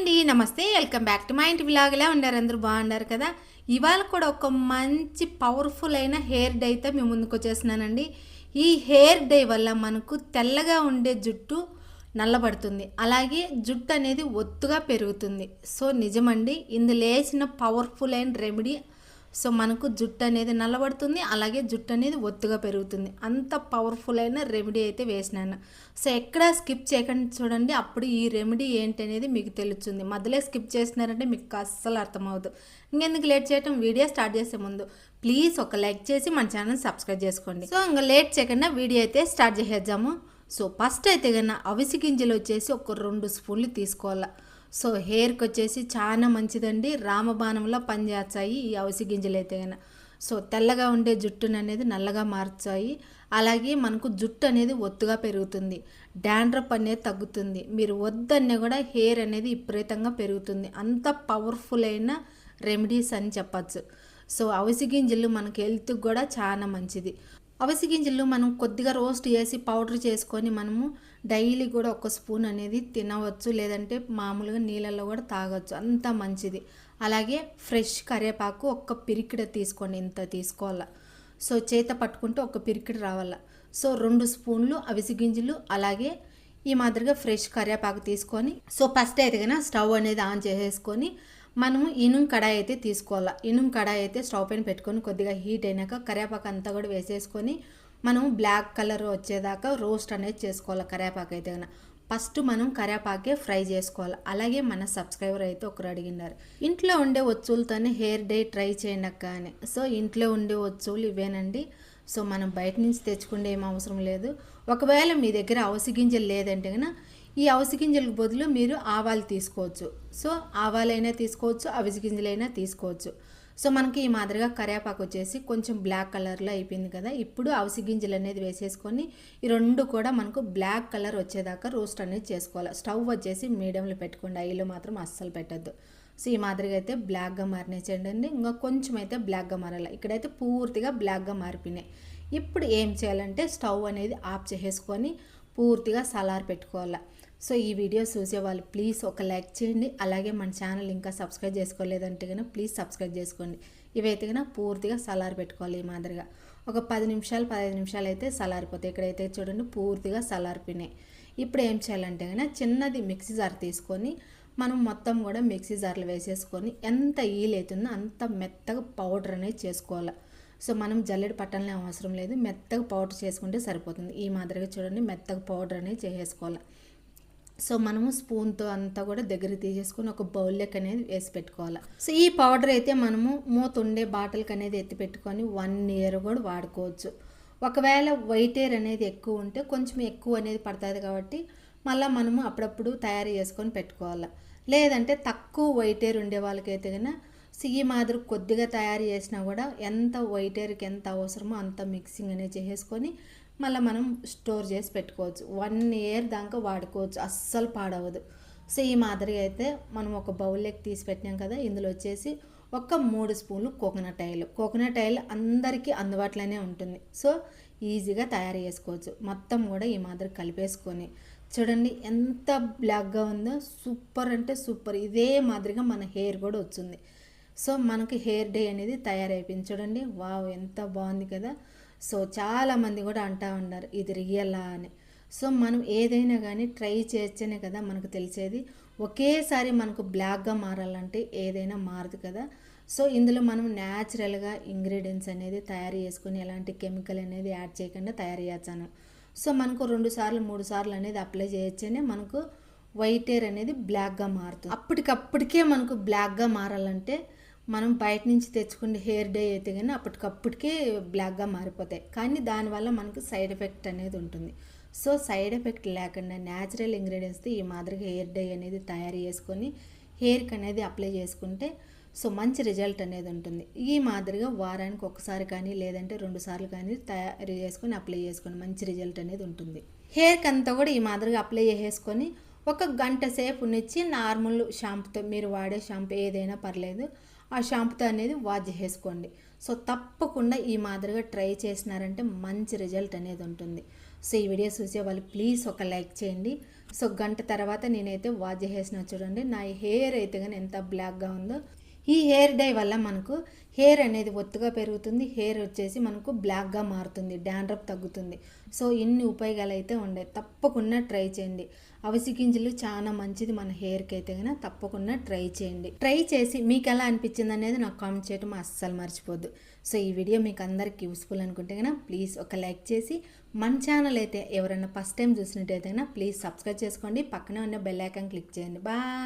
అండి నమస్తే welcome back to మా ఇంటి విలాగలే ఉన్నారు? అందరూ బాగున్నారు కదా? ఇవాళ కూడా ఒక మంచి పవర్ఫుల్ అయిన హెయిర్ డే అయితే మేము ముందుకు వచ్చేసినానండి ఈ హెయిర్ డే వల్ల మనకు తెల్లగా ఉండే జుట్టు నల్లబడుతుంది. అలాగే జుట్టు అనేది ఒత్తుగా పెరుగుతుంది. సో నిజమండి ఇందులో వేసిన పవర్ఫుల్ అయిన రెమెడీ సో మనకు జుట్టు అనేది నల్లబడుతుంది అలాగే జుట్టు అనేది ఒత్తుగా పెరుగుతుంది. అంత పవర్ఫుల్ అయిన రెమెడీ అయితే వేసినాను. సో ఎక్కడ స్కిప్ చేయకుండా చూడండి అప్పుడు ఈ రెమెడీ ఏంటి అనేది మీకు తెలుస్తుంది. మధ్యలో స్కిప్ చేసినారంటే మీకు అస్సలు అర్థమవుతుంది ఇంకెందుకు లేట్ చేయటం? వీడియో స్టార్ట్ చేసే ముందు ప్లీజ్ ఒక లైక్ చేసి మన ఛానల్ సబ్స్క్రైబ్ చేసుకోండి. సో ఇంకా లేట్ చేయకుండా వీడియో అయితే స్టార్ట్ చేసేద్దాము. సో ఫస్ట్ అయితే కన్నా అవిసి గింజలు వచ్చేసి ఒక రెండు స్పూన్లు తీసుకోవాలి. సో హెయిర్కి వచ్చేసి చాలా మంచిదండి. రామబాణంలో పనిచేస్తాయి ఈ అవసి గింజలు అయితే కన్నా సో తెల్లగా ఉండే జుట్టును అనేది నల్లగా మార్చాయి. అలాగే మనకు జుట్టు అనేది ఒత్తుగా పెరుగుతుంది. డాండ్రప్ అనేది తగ్గుతుంది. మీరు వద్దన్నా కూడా హెయిర్ అనేది విపరీతంగా పెరుగుతుంది. అంత పవర్ఫుల్ అయిన రెమెడీస్ అని చెప్పచ్చు. సో అవిసి గింజలు మనకి హెల్త్కి కూడా చాలా మంచిది. అవిసి గింజలు మనం కొద్దిగా రోస్ట్ చేసి పౌడర్ చేసుకొని మనము డైలీ కూడా ఒక స్పూన్ అనేది తినవచ్చు లేదంటే మామూలుగా నీళ్ళల్లో కూడా తాగొచ్చు. అంత మంచిది. అలాగే ఫ్రెష్ కరివేపాకు ఒక్క పిరికిడ తీసుకోండి ఇంత తీసుకోవాలా. సో చేత పట్టుకుంటే ఒక పిరికిడ రావాల. సో రెండు స్పూన్లు అవిసి గింజలు అలాగే ఈ మాదిరిగా ఫ్రెష్ కరివేపాకు తీసుకొని సో ఫస్ట్ అయితే కన్నా స్టవ్ అనేది ఆన్ చేసేసుకొని మనము ఇనుం కడాయి అయితే తీసుకోవాలి. ఇనుం కడాయి అయితే స్టవ్ పైన పెట్టుకొని కొద్దిగా హీట్ అయినాక కరివేపాకు అంతా కూడా వేసేసుకొని మనం బ్లాక్ కలర్ వచ్చేదాకా రోస్ట్ అనేది చేసుకోవాలి కరేపాకు అయితే కన్నా. ఫస్ట్ మనం కరేపాకే ఫ్రై చేసుకోవాలి. అలాగే మన సబ్స్క్రైబర్ అయితే ఒకరు అడిగినారు. ఇంట్లో ఉండే వచ్చులతోనే హెయిర్ డే ట్రై చేయండి అక్క అని. సో ఇంట్లో ఉండే వచ్చులు ఇవేనండి. సో మనం బయట నుంచి తెచ్చుకుంటే ఏం అవసరం లేదు. ఒకవేళ మీ దగ్గర అవసి గింజలు లేదంటే కనుక ఈ అవిసి గింజలకు బదులు మీరు ఆవాలు తీసుకోవచ్చు. సో ఆవాలైనా తీసుకోవచ్చు అవిసి గింజలైనా తీసుకోవచ్చు. సో మనకి ఈ మాదిరిగా కరివేపాకు వచ్చేసి కొంచెం బ్లాక్ కలర్లో అయిపోయింది కదా. ఇప్పుడు అవిసి గింజలు అనేది వేసేసుకొని ఈ రెండు కూడా మనకు బ్లాక్ కలర్ వచ్చేదాకా రోస్ట్ అనేది చేసుకోవాలి. స్టవ్ వచ్చేసి మీడియంలో పెట్టుకోండి. ఆయిల్ మాత్రం అస్సలు పెట్టద్దు. సో ఈ మాదిరిగా అయితే బ్లాక్గా మారినేసేయండి ఇంకా కొంచెం అయితే బ్లాక్గా మారాలి. ఇక్కడైతే పూర్తిగా బ్లాక్గా మారిపోయినాయి. ఇప్పుడు ఏం చేయాలంటే స్టవ్ అనేది ఆఫ్ చేసేసుకొని పూర్తిగా సలార్ పెట్టుకోవాలి. సో ఈ వీడియో చూసే వాళ్ళు ప్లీజ్ ఒక లైక్ చేయండి. అలాగే మన ఛానల్ ఇంకా సబ్స్క్రైబ్ చేసుకోలేదంటే కనుక ప్లీజ్ సబ్స్క్రైబ్ చేసుకోండి. ఇవైతే కనుక పూర్తిగా సలార్ పెట్టుకోవాలి ఈ మాదిరిగా. ఒక పది నిమిషాలు పదహైదు నిమిషాలు అయితే సలారిపోతాయి. ఇక్కడైతే చూడండి పూర్తిగా సలారిపోయినాయి ఇప్పుడు ఏం చేయాలంటే కనుక చిన్నది మిక్సీ జార్ తీసుకొని మనం మొత్తం కూడా మిక్సీ జార్లు వేసేసుకొని ఎంత ఈల్ అవుతుందో అంత మెత్తగా పౌడర్ అనేది చేసుకోవాలి. సో మనం జల్లెడ పట్టణంలో అవసరం లేదు. మెత్తగా పౌడర్ చేసుకుంటే సరిపోతుంది. ఈ మాదిరిగా చూడండి మెత్తగా పౌడర్ అనేది చేసేసుకోవాలి. సో మనము స్పూన్తో అంతా కూడా దగ్గర తీసేసుకొని ఒక బౌల్ లెక్క అనేది వేసి పెట్టుకోవాలి. సో ఈ పౌడర్ అయితే మనము మూత ఉండే బాటిల్కి అనేది ఎత్తి పెట్టుకొని వన్ ఇయర్ కూడా వాడుకోవచ్చు. ఒకవేళ వైట్ ఎయిర్ అనేది ఎక్కువ ఉంటే కొంచెం ఎక్కువ అనేది పడుతుంది కాబట్టి మళ్ళీ మనము అప్పుడప్పుడు తయారు చేసుకొని పెట్టుకోవాలి. లేదంటే తక్కువ వైట్ ఎయిర్ ఉండే వాళ్ళకైతే కన్నా సో ఈ మాదిరి కొద్దిగా తయారు చేసినా కూడా ఎంత వైట్ ఎయిర్కి ఎంత అవసరమో అంత మిక్సింగ్ అనేది చేసేసుకొని మళ్ళీ మనం స్టోర్ చేసి పెట్టుకోవచ్చు. వన్ ఇయర్ దాకా వాడుకోవచ్చు. అస్సలు పాడవదు. సో ఈ మాదిరిగా అయితే మనం ఒక బౌల్లోకి తీసి పెట్టినాం కదా ఇందులో వచ్చేసి ఒక మూడు స్పూన్లు కోకోనట్ ఆయిల్. కోకోనట్ ఆయిల్ అందరికీ అందుబాటులోనే ఉంటుంది. సో ఈజీగా తయారు చేసుకోవచ్చు. మొత్తం కూడా ఈ మాదిరి కలిపేసుకొని. చూడండి ఎంత బ్లాక్గా ఉందో సూపర్ అంటే సూపర్. ఇదే మాదిరిగా మన హెయిర్ కూడా వచ్చింది. సో మనకి హెయిర్ డే అనేది తయారైపోయింది. చూడండి వావ్ ఎంత బాగుంది కదా. సో చాలామంది కూడా అంటూ ఉన్నారు ఇది రియలా అని. సో మనం ఏదైనా కానీ ట్రై చేస్తేనే కదా మనకు తెలిసేది. ఒకేసారి మనకు బ్లాక్గా మారాలంటే ఏదైనా మారదు కదా. సో ఇందులో మనం న్యాచురల్గా ఇంగ్రీడియంట్స్ అనేది తయారు చేసుకుని ఎలాంటి కెమికల్ అనేది యాడ్ చేయకుండా తయారు చేస్తాను. సో మనకు రెండు సార్లు మూడు సార్లు అనేది అప్లై చేయొచ్చనే మనకు వైట్ హెయిర్ అనేది బ్లాక్గా మారుతుంది. అప్పటికప్పటికే మనకు బ్లాక్గా మారాలంటే మనం బయట నుంచి తెచ్చుకునే హెయిర్ డే అయితే కానీ అప్పటికప్పటికే బ్లాక్గా మారిపోతాయి. కానీ దానివల్ల మనకు సైడ్ ఎఫెక్ట్ అనేది ఉంటుంది. సో సైడ్ ఎఫెక్ట్ లేకుండా న్యాచురల్ ఇంగ్రీడియంట్స్తో ఈ మాదిరిగా హెయిర్ డై అనేది తయారు చేసుకొని హెయిర్కి అనేది అప్లై చేసుకుంటే సో మంచి రిజల్ట్ అనేది ఉంటుంది. ఈ మాదిరిగా వారానికి ఒకసారి కానీ లేదంటే రెండు సార్లు కానీ తయారు చేసుకొని అప్లై చేసుకొని మంచి రిజల్ట్ అనేది ఉంటుంది. హెయిర్కి అంతా కూడా ఈ మాదిరిగా అప్లై చేసుకొని ఒక గంట సేపు నుంచి నార్మల్ షాంపుతో మీరు వాడే షాంపూ ఏదైనా పర్లేదు. ఆ షాంపుతో అనేది వాష్ చేసుకోండి. సో తప్పకుండా ఈ మాదిరిగా ట్రై చేసినారంటే మంచి రిజల్ట్ అనేది ఉంటుంది. సో ఈ వీడియో చూసే వాళ్ళు ప్లీజ్ ఒక లైక్ చేయండి. సో గంట తర్వాత నేనైతే వాచ్ చేసిన చూడండి. నా హెయిర్ అయితే కానీ ఎంత బ్లాక్గా ఉందో ఈ హెయిర్ డై వల్ల మనకు హెయిర్ అనేది ఒత్తుగా పెరుగుతుంది. హెయిర్ వచ్చేసి మనకు బ్లాక్గా మారుతుంది. డాండ్రప్ తగ్గుతుంది. సో ఇన్ని ఉపయోగాలు అయితే ఉండే. తప్పకుండా ట్రై చేయండి. అవిసి గింజలు చాలా మంచిది మన హెయిర్కి అయితే కనుక తప్పకుండా ట్రై చేయండి. ట్రై చేసి మీకు ఎలా అనిపించింది అనేది నాకు కామెంట్ చేయడం అస్సలు మర్చిపోద్దు. సో ఈ వీడియో మీకు అందరికి యూస్ఫుల్ అనుకుంటే కనుక ప్లీజ్ ఒక లైక్ చేసి మన ఛానల్ అయితే ఎవరైనా ఫస్ట్ టైం చూసినట్టయితే కనుక ప్లీజ్ సబ్స్క్రైబ్ చేసుకోండి. పక్కనే ఉన్న బెల్ ఐకాన్ క్లిక్ చేయండి. బాయ్